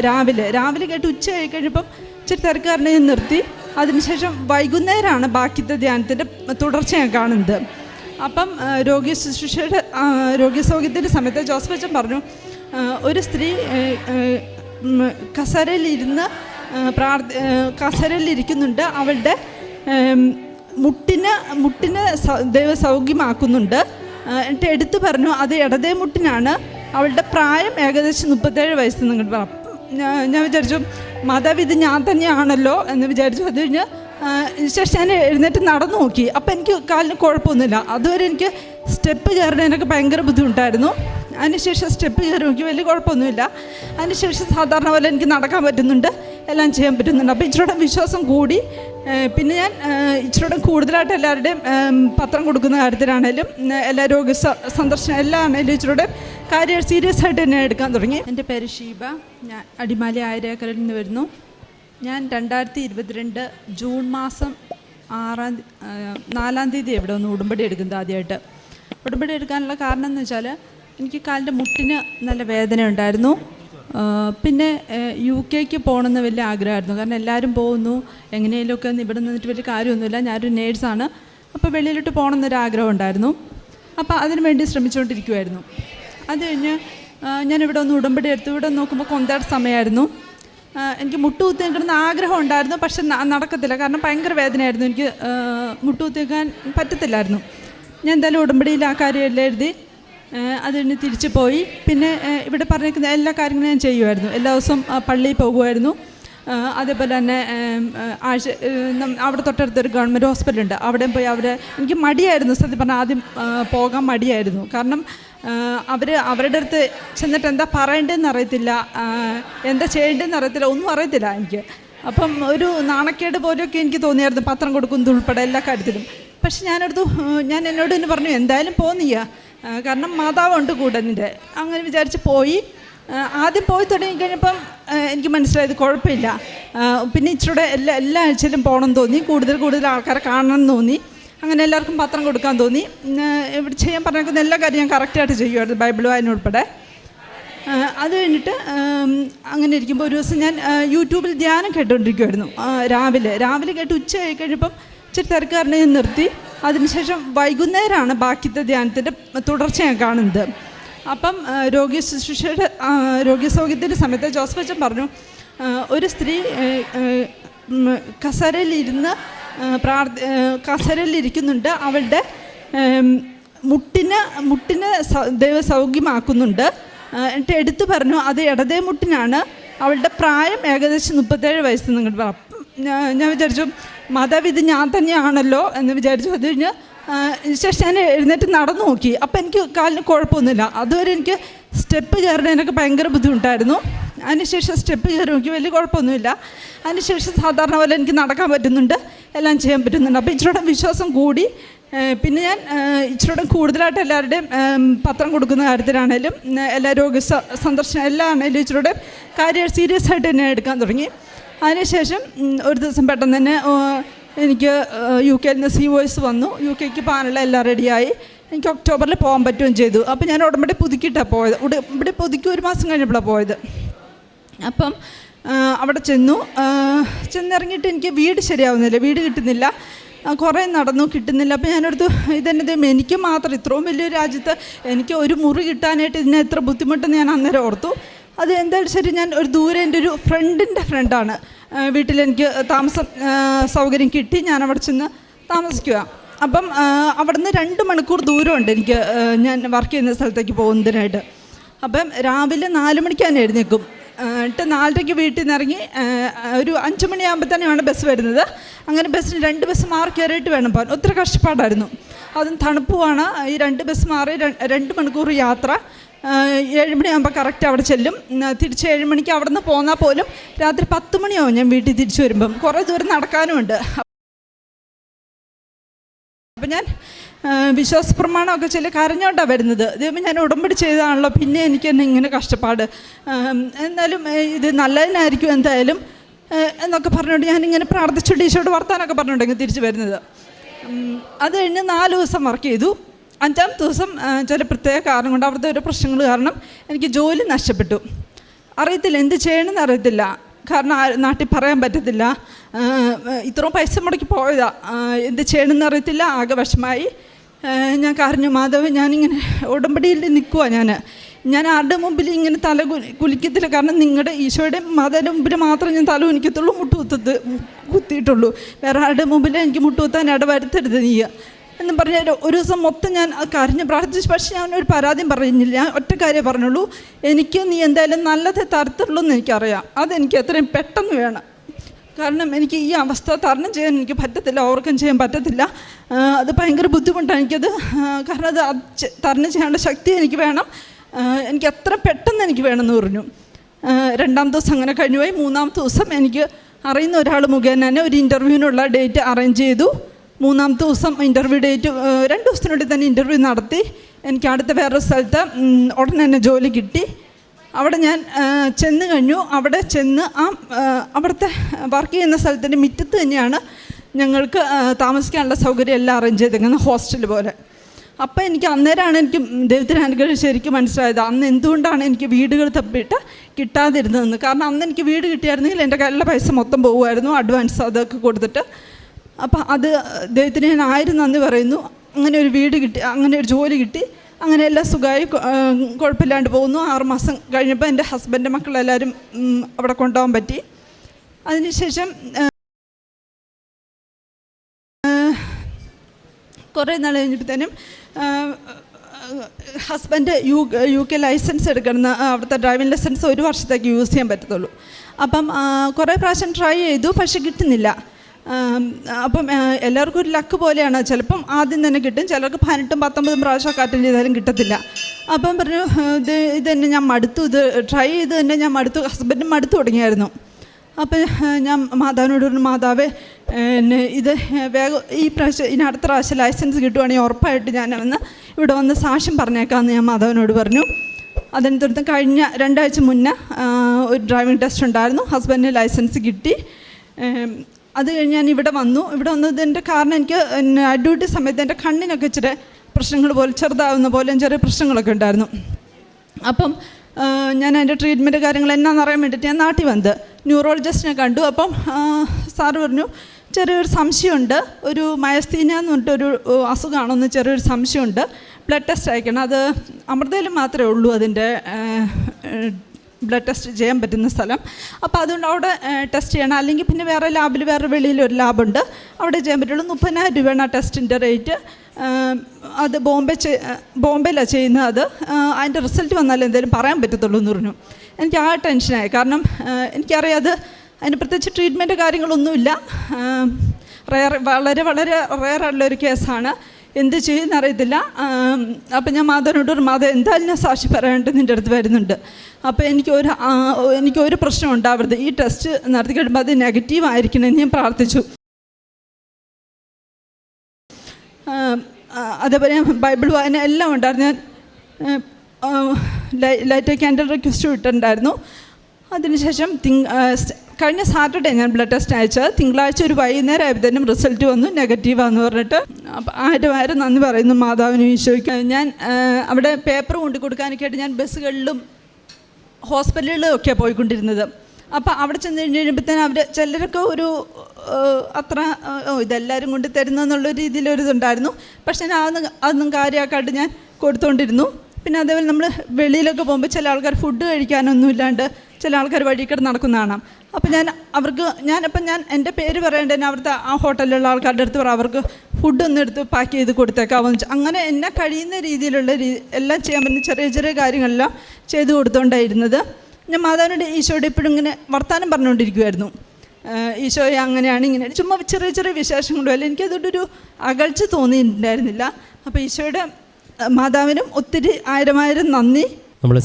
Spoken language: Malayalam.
രാവിലെ രാവിലെ കേട്ട് ഉച്ച കഴിഞ്ഞപ്പം ഇച്ചിരി തിരക്കാരനെ നിർത്തി. അതിനുശേഷം വൈകുന്നേരമാണ് ബാക്കിത്തെ ധ്യാനത്തിന്റെ തുടർച്ച ഞാൻ കാണുന്നത്. അപ്പം രോഗി ശുശ്രൂഷയുടെ രോഗസൗഖ്യത്തിന്റെ സമയത്ത് ജോസഫ് അച്ഛൻ പറഞ്ഞു ഒരു സ്ത്രീ കസരയിലിരുന്ന് പ്രാർത്ഥ കസരയിലിരിക്കുന്നുണ്ട്. അവളുടെ മുട്ടിന് മുട്ടിന് സ- ദൈവ സൗഖ്യമാക്കുന്നുണ്ട്. എന്നിട്ട് എടുത്തു പറഞ്ഞു അത് ഇടതേ മുട്ടിനാണ്. അവളുടെ പ്രായം ഏകദേശം മുപ്പത്തേഴ് വയസ്സ് നിങ്ങൾ ഞാൻ വിചാരിച്ചു ഇത് ഞാൻ തന്നെയാണല്ലോ എന്ന് വിചാരിച്ചു. അത് കഴിഞ്ഞ് ശേഷം ഞാൻ എഴുന്നേറ്റ് നടന്നു നോക്കി. അപ്പോൾ എനിക്ക് കാലിന് കുഴപ്പമൊന്നുമില്ല. അതുവരെ എനിക്ക് സ്റ്റെപ്പ് കയറുന്നതിനൊക്കെ ഭയങ്കര ബുദ്ധിമുട്ടായിരുന്നു. അതിനുശേഷം സ്റ്റെപ്പ് കയറി നോക്കി. വലിയ കുഴപ്പമൊന്നുമില്ല. അതിനുശേഷം സാധാരണ പോലെ എനിക്ക് നടക്കാൻ പറ്റുന്നുണ്ട്. എല്ലാം ചെയ്യാൻ പറ്റുന്നുണ്ട്. അപ്പോൾ ഇച്ചിരൂടെ വിശ്വാസം കൂടി. പിന്നെ ഞാൻ ഇച്ചിരൂടെ കൂടുതലായിട്ട് എല്ലാവരുടെയും പത്രം കൊടുക്കുന്ന കാര്യത്തിലാണേലും എല്ലാ രോഗ സന്ദർശനം എല്ലാം ആണേലും ഇച്ചിരൂടെ കാര്യം സീരിയസ് ആയിട്ട് തന്നെ എടുക്കാൻ തുടങ്ങി. എന്റെ പേര് ഷീബ. ഞാൻ അടിമാലി ആയിരേക്കരയിൽ നിന്ന് വരുന്നു. ഞാൻ രണ്ടായിരത്തി ഇരുപത്തിരണ്ട് ജൂൺ മാസം ആറാം നാലാം തീയതി എവിടെ ഒന്ന് ഉടമ്പടി എടുക്കുന്നത് ആദ്യമായിട്ട്. ഉടമ്പടി എടുക്കാനുള്ള കാരണം എന്ന് വെച്ചാൽ എനിക്ക് കാലിന്റെ മുട്ടിന് നല്ല വേദന ഉണ്ടായിരുന്നു. പിന്നെ യു കെക്ക് പോകണമെന്ന് വലിയ ആഗ്രഹമായിരുന്നു. കാരണം എല്ലാവരും പോകുന്നു. എങ്ങനെയെങ്കിലുമൊക്കെ ഇവിടെ നിന്നിട്ട് വലിയ കാര്യമൊന്നുമില്ല. ഞാനൊരു നേഴ്സാണ് അപ്പോൾ വെളിയിലോട്ട് പോകണമെന്നൊരു ആഗ്രഹം ഉണ്ടായിരുന്നു. അപ്പോൾ അതിനു വേണ്ടി ശ്രമിച്ചുകൊണ്ടിരിക്കുമായിരുന്നു അത് കഴിഞ്ഞ് ഞാനിവിടെ ഒന്ന് ഉടമ്പടി എടുത്തു. ഇവിടെ നോക്കുമ്പോൾ കൊന്താട് സമയമായിരുന്നു. എനിക്ക് മുട്ടുകുത്തി നിൽക്കണമെന്ന് ആഗ്രഹം ഉണ്ടായിരുന്നു. പക്ഷെ നടക്കത്തില്ല. കാരണം ഭയങ്കര വേദനയായിരുന്നു. എനിക്ക് മുട്ടുകുത്തി നിൽക്കാൻ പറ്റത്തില്ലായിരുന്നു. ഞാൻ എന്തായാലും ഉടമ്പടിയിൽ ആ കാര്യമെല്ലാം എഴുതി ആ, അത് കഴിഞ്ഞ് തിരിച്ചു പോയി. പിന്നെ ഇവിടെ പറഞ്ഞിരിക്കുന്ന എല്ലാ കാര്യങ്ങളും ഞാൻ ചെയ്യുമായിരുന്നു എല്ലാ ദിവസവും പള്ളിയിൽ പോകുമായിരുന്നു അതേപോലെ തന്നെ ആഴ്ച അവിടെ തൊട്ടടുത്തൊരു ഗവൺമെന്റ് ഹോസ്പിറ്റലുണ്ട്. അവിടെ പോയി അവരെ എനിക്ക് മടിയായിരുന്നു. സത്യം പറഞ്ഞാൽ ആദ്യം പോകാൻ മടിയായിരുന്നു. കാരണം അവർ അവരുടെ അടുത്ത് ചെന്നിട്ട് എന്താ പറയേണ്ടതെന്ന് അറിയത്തില്ല. എന്താ ചെയ്യേണ്ടതെന്ന് അറിയത്തില്ല. ഒന്നും അറിയത്തില്ല എനിക്ക്. അപ്പം ഒരു നാണക്കേട് പോലെയൊക്കെ എനിക്ക് തോന്നിയായിരുന്നു. പത്രം കൊടുക്കുന്നത് ഉൾപ്പെടെ എല്ലാ കാര്യത്തിലും. പക്ഷെ ഞാനടുത്ത് ഞാൻ എന്നോട് തന്നെ പറഞ്ഞു എന്തായാലും പോന്നിയ കാരണം മാതാവുണ്ട് കൂടെ അങ്ങനെ വിചാരിച്ച് പോയി. ആദ്യം പോയി തുടങ്ങി കഴിഞ്ഞപ്പം ആ, എനിക്ക് മനസ്സിലായത് കുഴപ്പമില്ല. പിന്നെ ഇച്ചിരൂടെ എല്ലാ എല്ലാ ആഴ്ചയിലും പോകണം തോന്നി. കൂടുതൽ കൂടുതൽ ആൾക്കാരെ കാണണം തോന്നി. അങ്ങനെ എല്ലാവർക്കും പത്രം കൊടുക്കാൻ തോന്നി. ഇവിടെ ചെയ്യാൻ പറഞ്ഞേക്കുന്ന എല്ലാ കാര്യം ഞാൻ കറക്റ്റായിട്ട് ചെയ്യുമായിരുന്നു ബൈബിൾ വായന ഉൾപ്പെടെ. അത് കഴിഞ്ഞിട്ട് അങ്ങനെ ഇരിക്കുമ്പോൾ ഒരു ദിവസം ഞാൻ യൂട്യൂബിൽ ധ്യാനം കേട്ടുകൊണ്ടിരിക്കുമായിരുന്നു രാവിലെ. രാവിലെ കേട്ട് ഉച്ച കഴിക്കഴിഞ്ഞപ്പം കഴിഞ്ഞപ്പം ഇച്ചിരി തിരക്കാരനെ നിർത്തി. അതിനുശേഷം വൈകുന്നേരമാണ് ബാക്കിത്തെ ധ്യാനത്തിന്റെ തുടർച്ച ഞാൻ കാണുന്നത്. അപ്പം രോഗി ശുശ്രൂഷയുടെ രോഗസൗഖ്യത്തിന്റെ സമയത്ത് ജോസഫ് അച്ഛൻ പറഞ്ഞു ഒരു സ്ത്രീ കസരയിലിരുന്ന് പ്രാർത്ഥി കസരയിലിരിക്കുന്നുണ്ട്. അവളുടെ മുട്ടിന് മുട്ടിന് സൗ ദൈവ സൗഖ്യമാക്കുന്നുണ്ട് ആ, എന്നിട്ട് എടുത്തു പറഞ്ഞു അത് ഇടതേ മുട്ടിനാണ്. അവളുടെ പ്രായം ഏകദേശം മുപ്പത്തേഴ് വയസ്സ് നിങ്ങൾ പറഞ്ഞു ഞാൻ വിചാരിച്ചു മതവിധി ഞാൻ തന്നെയാണല്ലോ എന്ന് വിചാരിച്ചു അത് കഴിഞ്ഞ് ശേഷം ഞാൻ എഴുന്നേറ്റ് നടന്നു നോക്കി. അപ്പോൾ എനിക്ക് കാലിന് കുഴപ്പമൊന്നുമില്ല. അതുവരെ എനിക്ക് സ്റ്റെപ്പ് കയറുന്നതിനൊക്കെ ഭയങ്കര ബുദ്ധിമുട്ടായിരുന്നു. അതിനുശേഷം സ്റ്റെപ്പ് കയറി നോക്കി വലിയ കുഴപ്പമൊന്നുമില്ല. അതിനുശേഷം സാധാരണ പോലെ എനിക്ക് നടക്കാൻ പറ്റുന്നുണ്ട്. എല്ലാം ചെയ്യാൻ പറ്റുന്നുണ്ട്. അപ്പോൾ ഇച്ചിരൂടെ വിശ്വാസം കൂടി. പിന്നെ ഞാൻ ഇച്ചിരൂടെ കൂടുതലായിട്ട് എല്ലാവരുടെയും പത്രം കൊടുക്കുന്ന കാര്യത്തിലാണേലും എല്ലാ രോഗ സന്ദർശനം എല്ലാം ആണേലും ഇച്ചിരൂടെ കാര്യം സീരിയസ് ആയിട്ട് തന്നെ എടുക്കാൻ തുടങ്ങി. അതിനുശേഷം ഒരു ദിവസം പെട്ടെന്ന് തന്നെ എനിക്ക് യു കെയിൽ നിന്ന് സി വോയിസ് വന്നു. യു കെക്ക് പാനുള്ള എല്ലാം റെഡിയായി. എനിക്ക് ഒക്ടോബറിൽ പോകാൻ പറ്റുകയും ചെയ്തു. അപ്പോൾ ഞാൻ ഉടമ്പടി പുതുക്കിയിട്ടാണ് പോയത്. ഇവിടെ പുതുക്കി ഒരു മാസം കഴിഞ്ഞപ്പോഴാണ് പോയത്. അപ്പം അവിടെ ചെന്നു. ചെന്നിറങ്ങിയിട്ട് എനിക്ക് വീട് ശരിയാവുന്നില്ല. വീട് കിട്ടുന്നില്ല. കുറേ നടന്നു കിട്ടുന്നില്ല. അപ്പോൾ ഞാനടുത്ത് ഇതെന്നെ ദൈവം എനിക്ക് മാത്രം ഇത്രയും വലിയൊരു രാജ്യത്ത് എനിക്ക് ഒരു മുറി കിട്ടാനായിട്ട് ഇതിനെ എത്ര ബുദ്ധിമുട്ടെന്ന് ഞാൻ അന്നേരം ഓർത്തു. അത് എന്തായാലും ശരി ഞാൻ ഒരു ദൂരെ എന്റെ ഒരു ഫ്രണ്ടിന്റെ ഫ്രണ്ടാണ് വീട്ടിലെനിക്ക് താമസം സൗകര്യം കിട്ടി ഞാൻ അവിടെ ചെന്ന് താമസിക്കുക അപ്പം അവിടുന്ന് രണ്ട് മണിക്കൂർ ദൂരമുണ്ട് എനിക്ക് ഞാൻ വർക്ക് ചെയ്യുന്ന സ്ഥലത്തേക്ക് പോകുന്നതിനായിട്ട്. അപ്പം രാവിലെ നാല് മണിക്ക് തന്നെ എഴുന്നേക്കും എന്നിട്ട് നാലരയ്ക്ക് വീട്ടിൽ നിന്ന് ഇറങ്ങി ഒരു അഞ്ച് മണിയാകുമ്പോൾ തന്നെയാണ് ബസ് വരുന്നത്. അങ്ങനെ ബസ്സിന് രണ്ട് ബസ് മാറി കയറിയിട്ട് വേണം പോകാൻ. ഒത്തിരി കഷ്ടപ്പാടായിരുന്നു. അതും തണുപ്പുമാണ്. ഈ രണ്ട് ബസ് മാറി രണ്ട് മണിക്കൂർ യാത്ര. ഏഴ് മണിയാകുമ്പോൾ കറക്റ്റ് അവിടെ ചെല്ലും. തിരിച്ച് ഏഴ് മണിക്ക് അവിടെ നിന്ന് പോന്നാൽ പോലും രാത്രി പത്ത് മണിയാവും ഞാൻ വീട്ടിൽ തിരിച്ചു വരുമ്പം. കുറേ ദൂരം നടക്കാനുമുണ്ട്. അപ്പം ഞാൻ വിശ്വാസ പ്രമാണമൊക്കെ ചില കരഞ്ഞോണ്ടാണ് വരുന്നത്. ദൈവം ഞാൻ ഉടമ്പടി ചെയ്തതാണല്ലോ. പിന്നെ എനിക്ക് തന്നെ ഇങ്ങനെ കഷ്ടപ്പാട്. എന്നാലും ഇത് നല്ലതിനായിരിക്കും എന്തായാലും. എന്നൊക്കെ പറഞ്ഞുകൊണ്ട് ഞാനിങ്ങനെ പ്രാർത്ഥിച്ചുകൊണ്ട് ഈശോട് വർത്താനൊക്കെ പറഞ്ഞുകൊണ്ടെങ്കിൽ തിരിച്ചു വരുന്നത്. അത് കഴിഞ്ഞ് നാല് ദിവസം വർക്ക് ചെയ്തു. അഞ്ചാം ദിവസം ചില പ്രത്യേക കാരണം കൊണ്ട് അവിടുത്തെ ഒരു പ്രശ്നങ്ങൾ കാരണം എനിക്ക് ജോലി നഷ്ടപ്പെട്ടു. അറിയത്തില്ല എന്ത് ചെയ്യണമെന്ന് അറിയത്തില്ല. കാരണം നാട്ടിൽ പറയാൻ പറ്റത്തില്ല. ഇത്രയും പൈസ മുടക്കി പോയതാ. എന്ത് ചെയ്യണമെന്ന് അറിയത്തില്ല. ആകെ വിഷമായി ഞാൻ കരഞ്ഞു മാധവ് ഞാനിങ്ങനെ ഉടമ്പടിയിൽ നിൽക്കുക ഞാൻ ഞാൻ ആരുടെ മുമ്പിൽ ഇങ്ങനെ തല കുലിക്കത്തില്ല കാരണം നിങ്ങളുടെ ഈശോയുടെ മതയുടെ മുമ്പിൽ മാത്രമേ ഞാൻ തല കുനിക്കത്തുള്ളൂ മുട്ടുകുത്തത് കുത്തിയിട്ടുള്ളൂ. വേറെ ആരുടെ മുമ്പിൽ എനിക്ക് മുട്ടുകുത്താൻ ഇട വരുത്തരുത് നീ. എന്ന് പറഞ്ഞാൽ ഒരു ദിവസം മൊത്തം ഞാൻ കരഞ്ഞ് പ്രാർത്ഥിച്ചു. പക്ഷേ ഞാൻ ഒരു പരാതിയും പറഞ്ഞില്ല ഞാൻ ഒറ്റ കാര്യം പറഞ്ഞുള്ളൂ. എനിക്ക് നീ എന്തായാലും നല്ലത് തരത്തുള്ളൂ എന്ന് എനിക്കറിയാം. അതെനിക്ക് എത്രയും പെട്ടെന്ന് വേണം. കാരണം എനിക്ക് ഈ അവസ്ഥ തരണം ചെയ്യാൻ എനിക്ക് പറ്റത്തില്ല ഓവർകം ചെയ്യാൻ പറ്റത്തില്ല. അത് ഭയങ്കര ബുദ്ധിമുട്ടാണ് എനിക്കത്. കാരണം അത് തരണം ചെയ്യാനുള്ള ശക്തി എനിക്ക് വേണം. എനിക്ക് എത്ര പെട്ടെന്ന് എനിക്ക് വേണമെന്ന് പറഞ്ഞു. രണ്ടാം ദിവസം അങ്ങനെ കഴിഞ്ഞുപോയി. മൂന്നാമത്തെ ദിവസം എനിക്ക് അറിയുന്ന ഒരാൾ മുഖേന തന്നെ ഒരു ഇന്റർവ്യൂവിനുള്ള ഡേറ്റ് അറേഞ്ച് ചെയ്തു. മൂന്നാമത്തെ ദിവസം ഇന്റർവ്യൂ ഡേറ്റ് രണ്ട് ദിവസത്തിനുള്ളിൽ തന്നെ ഇന്റർവ്യൂ നടത്തി. എനിക്ക് അടുത്ത വേറൊരു സ്ഥലത്ത് ഉടനെ തന്നെ ജോലി കിട്ടി. അവിടെ ഞാൻ ചെന്ന് കഴിഞ്ഞു. അവിടെ ചെന്ന് ആ അവിടുത്തെ വർക്ക് ചെയ്യുന്ന സ്ഥലത്തിന്റെ മുറ്റത്ത് തന്നെയാണ് ഞങ്ങൾക്ക് താമസിക്കാനുള്ള സൗകര്യം എല്ലാം അറേഞ്ച് ചെയ്തേക്കുന്നത് ഹോസ്റ്റൽ പോലെ. അപ്പോൾ എനിക്ക് അന്നേരമാണ് എനിക്ക് ദൈവത്തിന് അനുഗ്രഹം ശരിക്കും മനസ്സിലായത്. അന്ന് എന്തുകൊണ്ടാണ് എനിക്ക് വീടുകൾ തപ്പിയിട്ട് കിട്ടാതിരുന്നതെന്ന്. കാരണം അന്ന് എനിക്ക് വീട് കിട്ടിയായിരുന്നെങ്കിൽ എന്റെ കയ്യിലുള്ള പൈസ മൊത്തം പോകുമായിരുന്നു അഡ്വാൻസ് അതൊക്കെ കൊടുത്തിട്ട്. അപ്പം അത് ദൈവത്തിന് ഞാൻ ആയിരം നന്ദി പറയുന്നു. അങ്ങനെ ഒരു വീട് കിട്ടി അങ്ങനെ ഒരു ജോലി കിട്ടി. അങ്ങനെ എല്ലാം സുഖമായി കുഴപ്പമില്ലാണ്ട് പോകുന്നു. ആറുമാസം കഴിഞ്ഞപ്പോൾ എന്റെ ഹസ്ബൻഡ് മക്കളെല്ലാവരും അവിടെ കൊണ്ടുപോകാൻ പറ്റി. അതിനുശേഷം ആ, കുറേ നാൾ കഴിഞ്ഞപ്പോഴത്തേനും husband U U K licence എടുക്കണം അവിടുത്തെ ഡ്രൈവിംഗ് ലൈസൻസ് ഒരു വർഷത്തേക്ക് യൂസ് ചെയ്യാൻ പറ്റത്തുള്ളൂ. അപ്പം കുറേ പ്രാവശ്യം ട്രൈ ചെയ്തു പക്ഷേ കിട്ടുന്നില്ല. അപ്പം എല്ലാവർക്കും ഒരു ലക്ക് പോലെയാണ്. ചിലപ്പം ആദ്യം തന്നെ കിട്ടും ചിലർക്ക് പതിനെട്ടും പത്തൊമ്പതും പ്രാവശ്യമൊക്കെ അറ്റൻഡ് ചെയ്താലും കിട്ടത്തില്ല. അപ്പം പറഞ്ഞു "ആ, ഇത് ഇത് തന്നെ ഞാൻ മടുത്തു ഇത് ട്രൈ ചെയ്ത് തന്നെ ഞാൻ മടുത്തു ഹസ്ബൻഡും മടുത്തു തുടങ്ങിയായിരുന്നു. അപ്പം ഞാൻ മാതാവിനോട് പറഞ്ഞു മാതാവേ എന്നെ ഇത് വേഗം ഈ പ്രാവശ്യം ഇനി അടുത്ത പ്രാവശ്യം ലൈസൻസ് കിട്ടുവാണെങ്കിൽ ഉറപ്പായിട്ട് ഞാൻ വന്ന് ഇവിടെ വന്ന് സാക്ഷ്യം പറഞ്ഞേക്കാമെന്ന് ഞാൻ മാതാവിനോട് പറഞ്ഞു. അതിന് തുടർന്ന് കഴിഞ്ഞ രണ്ടാഴ്ച മുന്നേ ഒരു ഡ്രൈവിംഗ് ടെസ്റ്റ് ഉണ്ടായിരുന്നു. ഹസ്ബൻഡിന് ലൈസൻസ് കിട്ടി. അത് കഴിഞ്ഞ് ഞാൻ ഇവിടെ വന്നു. ഇവിടെ വന്നതിന്റെ കാരണം എനിക്ക് അഡ്യൂട്ടി സമയത്ത് എന്റെ കണ്ണിനൊക്കെ ഇച്ചിരി പ്രശ്നങ്ങൾ പോലെ ചെറുതാവുന്ന പോലെ ചെറിയ പ്രശ്നങ്ങളൊക്കെ ഉണ്ടായിരുന്നു. അപ്പം ഞാൻ അതിന്റെ ട്രീറ്റ്മെന്റ് കാര്യങ്ങൾ എന്നാന്ന് അറിയാൻ വേണ്ടിയിട്ട് ഞാൻ നാട്ടിൽ വന്നത്. ന്യൂറോളജിസ്റ്റിനെ കണ്ടു. അപ്പം സാറ് പറഞ്ഞു ചെറിയൊരു സംശയമുണ്ട്. ഒരു മയസ്തീന എന്ന് പറഞ്ഞിട്ടൊരു അസുഖമാണെന്ന് ചെറിയൊരു സംശയമുണ്ട്. ബ്ലഡ് ടെസ്റ്റ് അയക്കണം. അത് അമൃതയിൽ മാത്രമേ ഉള്ളൂ അതിന്റെ ബ്ലഡ് ടെസ്റ്റ് ചെയ്യാൻ പറ്റുന്ന സ്ഥലം. അപ്പോൾ അതുകൊണ്ട് അവിടെ ടെസ്റ്റ് ചെയ്യണം. അല്ലെങ്കിൽ പിന്നെ വേറെ ലാബിൽ വേറെ വെളിയിൽ ഒരു ലാബുണ്ട്. അവിടെ ചെയ്യാൻ പറ്റുള്ളൂ. മുപ്പതിനായിരം രൂപയാണ് ആ ടെസ്റ്റിന്റെ റേറ്റ്. അത് ബോംബെ ബോംബെയിലാണ് ചെയ്യുന്നത് അത്. അതിന്റെ റിസൾട്ട് വന്നാലേ എന്തെങ്കിലും പറയാൻ പറ്റത്തുള്ളൂ എന്ന് പറഞ്ഞു. എനിക്ക് ആ ടെൻഷനായി കാരണം എനിക്കറിയാം അത് അതിന് പ്രത്യേകിച്ച് ട്രീറ്റ്മെന്റ് കാര്യങ്ങളൊന്നുമില്ല. റയർ വളരെ വളരെ റെയറുള്ളൊരു കേസാണ് എന്ത് ചെയ്യുമെന്ന് അറിയത്തില്ല. അപ്പം ഞാൻ മാധവനോട് ഒരു മാധവ് എന്തായാലും ഞാൻ സാക്ഷി പറയാനായിട്ട് നിന്റെ അടുത്ത് വരുന്നുണ്ട്. അപ്പോൾ എനിക്കൊരു എനിക്ക് എനിക്കൊരു പ്രശ്നം ഉണ്ടാവരുത്. ഈ ടെസ്റ്റ് നടത്തി കഴിയുമ്പോൾ അത് നെഗറ്റീവ് ആയിരിക്കണമെന്ന് ഞാൻ പ്രാർത്ഥിച്ചു. അതേപോലെ ബൈബിൾ വായന എല്ലാം ഉണ്ടായിരുന്നു. ഞാൻ ലൈറ്റ് ക്യാൻഡൽ റിക്വസ്റ്റ് വിട്ടിട്ടുണ്ടായിരുന്നു അതിനുശേഷം തിങ് കഴിഞ്ഞ സാറ്റർഡേ ഞാൻ ബ്ലഡ് ടെസ്റ്റ് അയച്ചത്. തിങ്കളാഴ്ച ഒരു വൈകുന്നേരം ആയപ്പോഴത്തേനും റിസൾട്ട് വന്നു നെഗറ്റീവാന്ന് പറഞ്ഞിട്ട്. അപ്പം ആയിരം നന്ദി പറയുന്നു മാതാവിനും ഈശോയ്ക്ക്. ഞാൻ അവിടെ പേപ്പർ കൊണ്ടു കൊടുക്കാനൊക്കെ ആയിട്ട് ഞാൻ ബസ്സുകളിലും ഹോസ്പിറ്റലുകളിലും ഒക്കെ പോയിക്കൊണ്ടിരുന്നത്. അപ്പോൾ അവിടെ ചെന്ന് കഴിഞ്ഞ് കഴിയുമ്പോഴത്തേനും അവർ ചിലരൊക്കെ ഒരു അത്ര ഇതെല്ലാവരും കൊണ്ട് തരുന്നെന്നുള്ള രീതിയിലൊരു ഇതുണ്ടായിരുന്നു പക്ഷേ ഞാൻ അതൊന്നും അതൊന്നും കാര്യമാക്കാണ്ട് ഞാൻ കൊടുത്തുകൊണ്ടിരുന്നു പിന്നെ അതേപോലെ നമ്മൾ വെളിയിലൊക്കെ പോകുമ്പോൾ ചില ആൾക്കാർ ഫുഡ് കഴിക്കാനൊന്നും ഇല്ലാണ്ട് ചില ആൾക്കാർ വഴി കൂടെ നടക്കുന്ന കാണാം. അപ്പോൾ ഞാൻ അവർക്ക് ഞാനപ്പം ഞാൻ എന്റെ പേര് പറയേണ്ട തന്നെ അവിടുത്തെ ആ ഹോട്ടലിലുള്ള ആൾക്കാരുടെ അടുത്ത് പറ അവർക്ക് ഫുഡ് ഒന്ന് എടുത്ത് പാക്ക് ചെയ്ത് കൊടുത്തേക്കാമെന്ന് വെച്ചാൽ അങ്ങനെ എന്നെ കഴിയുന്ന രീതിയിലുള്ള രീ എല്ലാം ചെയ്യാൻ പറ്റുന്ന ചെറിയ ചെറിയ കാര്യങ്ങളെല്ലാം ചെയ്തു കൊടുത്തുകൊണ്ടായിരുന്നത് ഞാൻ മാതാവിനോട് ഈശോയുടെ ഇപ്പോഴും ഇങ്ങനെ വർത്തമാനം പറഞ്ഞുകൊണ്ടിരിക്കുമായിരുന്നു ഈശോയെ അങ്ങനെയാണ് ഇങ്ങനെ ചുമ്മാ ചെറിയ ചെറിയ വിശേഷങ്ങളും അല്ല എനിക്കതുകൊണ്ടൊരു അകൽച്ച തോന്നിയിട്ടുണ്ടായിരുന്നില്ല. അപ്പോൾ ഈശോയുടെ മാതാവിനും ഒത്തിരി ആയിരം ആയിരം നന്ദി. നമ്മൾ